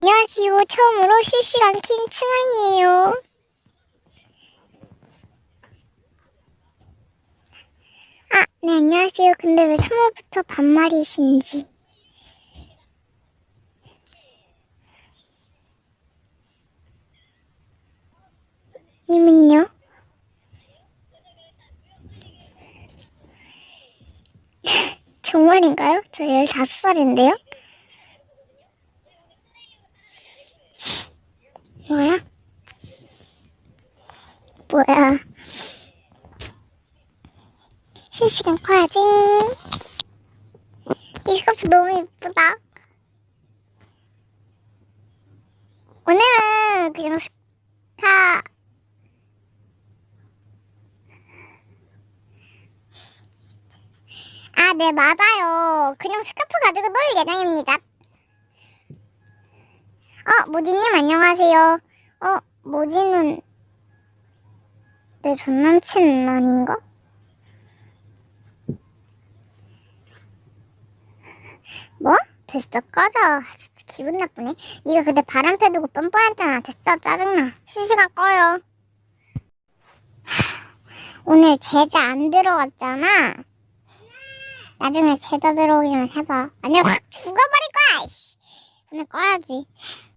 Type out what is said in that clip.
안녕하세요. 처음으로 실시간 킹 층왕이에요. 아, 네, 안녕하세요. 근데 왜 처음부터 반말이신지. 님은요? 정말인가요? 저 15살인데요? 뭐야? 뭐야? 실시간 커야지. 이 스카프 너무 예쁘다. 오늘은 그냥 스카 아, 네, 맞아요. 그냥 스카프 가지고 놀 예정입니다. 어, 모지님 안녕하세요. 어, 모지는 내 전남친 아닌가? 뭐? 됐어, 꺼져. 아, 진짜 기분 나쁘네. 네가 그때 바람 펴두고 뻔뻔했잖아. 됐어, 짜증나. 실시간 꺼요. 오늘 제자 안 들어왔잖아. 나중에 제자 들어오기만 해봐. 아니면 확 죽어버릴 거야. 오늘 꺼야지.